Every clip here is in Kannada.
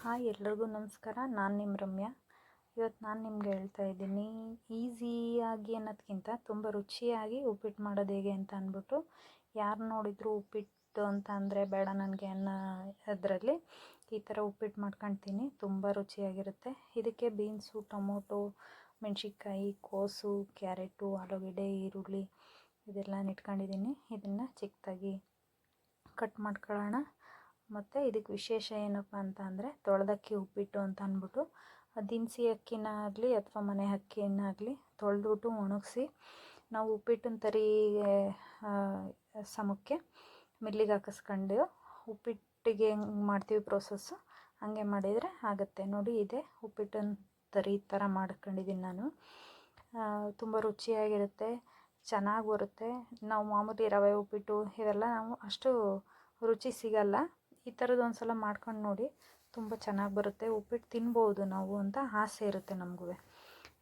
ಹಾಯ್ ಎಲ್ರಿಗೂ ನಮಸ್ಕಾರ. ನಾನು ನಿಮ್ಮ ರಮ್ಯಾ. ಇವತ್ತು ನಾನು ನಿಮ್ಗೆ ಹೇಳ್ತಾ ಇದ್ದೀನಿ ಈಸಿಯಾಗಿ ಅನ್ನೋದಕ್ಕಿಂತ ತುಂಬ ರುಚಿಯಾಗಿ ಉಪ್ಪಿಟ್ಟು ಮಾಡೋದು ಹೇಗೆ ಅಂತ ಅಂದ್ಬಿಟ್ಟು, ಯಾರು ನೋಡಿದರೂ ಉಪ್ಪಿಟ್ಟು ಅಂತ ಅಂದರೆ ಬೇಡ ನನಗೆ ಅನ್ನೋ ಅದರಲ್ಲಿ ಈ ಥರ ಉಪ್ಪಿಟ್ಟು ಮಾಡ್ಕೊಳ್ತೀನಿ ತುಂಬ ರುಚಿಯಾಗಿರುತ್ತೆ. ಇದಕ್ಕೆ ಬೀನ್ಸು, ಟೊಮೊಟೊ, ಮೆಣಸಿನ್ಕಾಯಿ, ಕೋಸು, ಕ್ಯಾರೆಟು, ಆಲೂಗೆಡ್ಡೆ, ಈರುಳ್ಳಿ, ಇದೆಲ್ಲ ಇಟ್ಕೊಂಡಿದ್ದೀನಿ. ಇದನ್ನು ಚಿಕ್ಕದಾಗಿ ಕಟ್ ಮಾಡ್ಕೊಳ್ಳೋಣ. ಮತ್ತು ಇದಕ್ಕೆ ವಿಶೇಷ ಏನಪ್ಪ ಅಂತ ಅಂದರೆ ತೊಳೆದಕ್ಕಿ ಉಪ್ಪಿಟ್ಟು ಅಂತ ಅಂದ್ಬಿಟ್ಟು ದಿನಸಿ ಅಕ್ಕಿನ ಆಗಲಿ ಅಥವಾ ಮನೆ ಅಕ್ಕಿಯನ್ನಾಗಲಿ ತೊಳೆದ್ಬಿಟ್ಟು ಒಣಗಿಸಿ, ನಾವು ಉಪ್ಪಿಟ್ಟಿನ ತರಿ ಸಮಕ್ಕೆ ಮಿಲ್ಲಿಗೆ ಹಾಕಿಸ್ಕೊಂಡು ಉಪ್ಪಿಟ್ಟಿಗೆ ಹೆಂಗೆ ಮಾಡ್ತೀವಿ ಪ್ರೋಸೆಸ್ಸು ಹಾಗೆ ಮಾಡಿದರೆ ಆಗುತ್ತೆ. ನೋಡಿ ಇದೆ ಉಪ್ಪಿಟ್ಟಿನ ತರಿ ಥರ ಮಾಡ್ಕೊಂಡಿದ್ದೀನಿ ನಾನು. ತುಂಬ ರುಚಿಯಾಗಿರುತ್ತೆ, ಚೆನ್ನಾಗಿ ಬರುತ್ತೆ. ನಾವು ಮಾಮೂಲಿ ರವೆ ಉಪ್ಪಿಟ್ಟು ಇವೆಲ್ಲ ನಾವು ಅಷ್ಟು ರುಚಿ ಸಿಗಲ್ಲ. ಈ ಥರದ್ದು ಒಂದು ಸಲ ಮಾಡ್ಕೊಂಡು ನೋಡಿ ತುಂಬ ಚೆನ್ನಾಗಿ ಬರುತ್ತೆ. ಉಪ್ಪಿಟ್ಟು ತಿನ್ಬೋದು ನಾವು ಅಂತ ಆಸೆ ಇರುತ್ತೆ ನಮಗೂ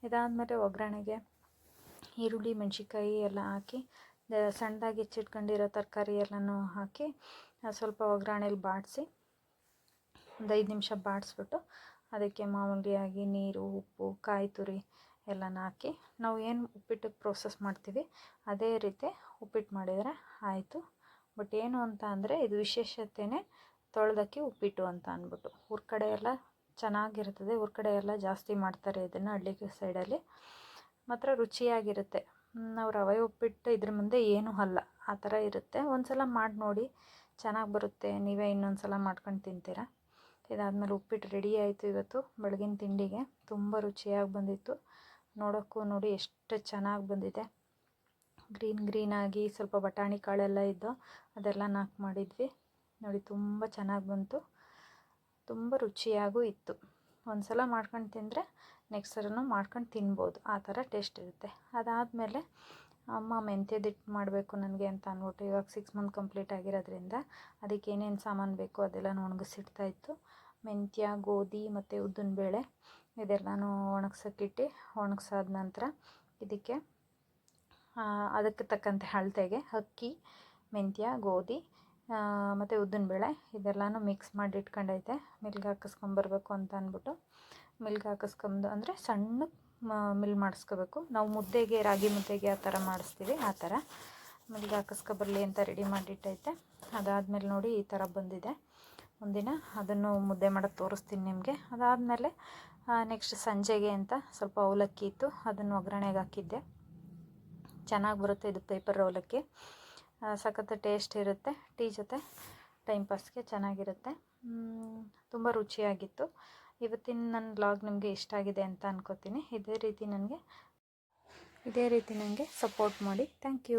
ಇದಾದಮೇಲೆ ಒಗ್ಗರಣೆಗೆ ಈರುಳ್ಳಿ, ಮೆಣಸಿನ್ಕಾಯಿ ಎಲ್ಲ ಹಾಕಿ ಸಣ್ಣದಾಗಿ ಹೆಚ್ಚಿಟ್ಕೊಂಡಿರೋ ತರಕಾರಿ ಎಲ್ಲನೂ ಹಾಕಿ ಸ್ವಲ್ಪ ಒಗ್ಗರಣೆಲಿ ಬಾಡಿಸಿ, ಒಂದು ಐದು ನಿಮಿಷ ಬಾಡಿಸ್ಬಿಟ್ಟು ಅದಕ್ಕೆ ಮಾಮೂಲಿಯಾಗಿ ನೀರು, ಉಪ್ಪು, ಕಾಯಿ ತುರಿ ಎಲ್ಲನ ಹಾಕಿ, ನಾವು ಏನು ಉಪ್ಪಿಟ್ಟಿಗೆ ಪ್ರೋಸೆಸ್ ಮಾಡ್ತೀವಿ, ಅದೇ ರೀತಿ ಉಪ್ಪಿಟ್ಟು ಮಾಡಿದರೆ ಆಯಿತು. ಬಟ್ ಏನು ಅಂತ ಅಂದರೆ ಇದು ವಿಶೇಷತೆಯೇ ತೊಳೆದಕ್ಕೆ ಉಪ್ಪಿಟ್ಟು ಅಂತ ಅಂದ್ಬಿಟ್ಟು ಊರ ಕಡೆ ಎಲ್ಲ ಚೆನ್ನಾಗಿರ್ತದೆ, ಊರ ಕಡೆ ಎಲ್ಲ ಜಾಸ್ತಿ ಮಾಡ್ತಾರೆ ಇದನ್ನು ಹಳ್ಳಿ ಸೈಡಲ್ಲಿ ಮಾತ್ರ ರುಚಿಯಾಗಿರುತ್ತೆ. ನಾವು ರವೆ ಉಪ್ಪಿಟ್ಟು ಇದ್ರ ಮುಂದೆ ಏನೂ ಅಲ್ಲ, ಆ ಥರ ಇರುತ್ತೆ. ಒಂದು ಸಲ ಮಾಡಿ ನೋಡಿ, ಚೆನ್ನಾಗಿ ಬರುತ್ತೆ. ನೀವೇ ಇನ್ನೊಂದು ಸಲ ಮಾಡ್ಕೊಂಡು ತಿಂತೀರ? ಇದಾದಮೇಲೆ ಉಪ್ಪಿಟ್ಟು ರೆಡಿ ಆಯಿತು ಇವತ್ತು, ಬೆಳಗಿನ ತಿಂಡಿಗೆ. ತುಂಬ ರುಚಿಯಾಗಿ ಬಂದಿತ್ತು. ನೋಡೋಕ್ಕೂ ನೋಡಿ ಎಷ್ಟು ಚೆನ್ನಾಗಿ ಬಂದಿದೆ. ಗ್ರೀನ್ ಗ್ರೀನಾಗಿ ಸ್ವಲ್ಪ ಬಟಾಣಿ ಕಾಳೆಲ್ಲ ಇದ್ದು ಅದೆಲ್ಲ ನಾಲ್ಕು ಮಾಡಿದ್ವಿ. ನೋಡಿ ತುಂಬ ಚೆನ್ನಾಗಿ ಬಂತು. ತುಂಬ ರುಚಿಯಾಗೂ ಇತ್ತು. ಒಂದು ಸಲ ಮಾಡ್ಕೊಂಡು ತಿಂದರೆ ನೆಕ್ಸ್ಟ್ ಸಲನೂ ಮಾಡ್ಕೊಂಡು ತಿನ್ಬೋದು. ಆ ಥರ ಟೇಸ್ಟ್ ಇರುತ್ತೆ. ಅದಾದಮೇಲೆ ಅಮ್ಮ ಮೆಂತ್ಯದಿಟ್ಟು ಮಾಡಬೇಕು ನನಗೆ ಅಂತ ಅಂದ್ಬಿಟ್ಟು ಇವಾಗ ಸಿಕ್ಸ್ ಮಂತ್ ಕಂಪ್ಲೀಟ್ ಆಗಿರೋದ್ರಿಂದ ಅದಕ್ಕೆ ಏನೇನು ಸಾಮಾನು ಬೇಕು ಅದೆಲ್ಲ ಒಣಗಿಸಿಡ್ತಾಯಿತ್ತು ಮೆಂತ್ಯ, ಗೋಧಿ ಮತ್ತು ಉದ್ದಿನ ಬೇಳೆ ಇದೆಲ್ಲನೂ ಒಣಗ್ಸೋಕ್ಕಿಟ್ಟು ಒಣಗ್ಸಾದ ನಂತರ ಇದಕ್ಕೆ ಅದಕ್ಕೆ ತಕ್ಕಂತೆ ಅಳತೆಗೆ ಅಕ್ಕಿ, ಮೆಂತ್ಯ, ಗೋಧಿ ಮತ್ತು ಉದ್ದಿನಬೇಳೆ ಇದೆಲ್ಲನೂ ಮಿಕ್ಸ್ ಮಾಡಿ ಇಟ್ಕೊಂಡೈತೆ. ಮಿಲ್ಗೆ ಹಾಕಿಸ್ಕೊಂಬರ್ಬೇಕು ಅಂತ ಅಂದ್ಬಿಟ್ಟು ಮಿಲ್ಗೆ ಹಾಕಿಸ್ಕೊಂಡು ಅಂದರೆ ಸಣ್ಣ ಮಿಲ್ ಮಾಡಿಸ್ಕೋಬೇಕು. ನಾವು ಮುದ್ದೆಗೆ, ರಾಗಿ ಮುದ್ದೆಗೆ ಆ ಥರ ಮಾಡಿಸ್ತೀವಿ, ಆ ಥರ ಮಿಲ್ಗೆ ಹಾಕಿಸ್ಕೊಬರ್ಲಿ ಅಂತ ರೆಡಿ ಮಾಡಿಟ್ಟೈತೆ ಅದಾದಮೇಲೆ ನೋಡಿ ಈ ಥರ ಬಂದಿದೆ. ಒಂದಿನ ಅದನ್ನು ಮುದ್ದೆ ಮಾಡೋಕ್ಕೆ ತೋರಿಸ್ತೀನಿ ನಿಮಗೆ. ಅದಾದಮೇಲೆ ನೆಕ್ಸ್ಟ್ ಸಂಜೆಗೆ ಅಂತ ಸ್ವಲ್ಪ ಅವಲಕ್ಕಿ ಇತ್ತು, ಅದನ್ನು ಒಗ್ಗರಣೆಗೆ ಹಾಕಿದ್ದೆ. ಚೆನ್ನಾಗಿ ಬರುತ್ತೆ ಇದು ಪೇಪರ್ ರೋಲಕ್ಕೆ ಸಖತ್ತು ಟೇಸ್ಟ್ ಇರುತ್ತೆ. ಟೀ ಜೊತೆ ಟೈಮ್ ಪಾಸ್ಗೆ ಚೆನ್ನಾಗಿರುತ್ತೆ. ತುಂಬ ರುಚಿಯಾಗಿತ್ತು. ಇವತ್ತಿನ ನನ್ನ ಬ್ಲಾಗ್ ನಿಮಗೆ ಇಷ್ಟ ಆಗಿದೆ ಅಂತ ಅನ್ಕೋತೀನಿ. ಇದೇ ರೀತಿ ನನಗೆ, ಇದೇ ರೀತಿ ನನಗೆ ಸಪೋರ್ಟ್ ಮಾಡಿ. Thank you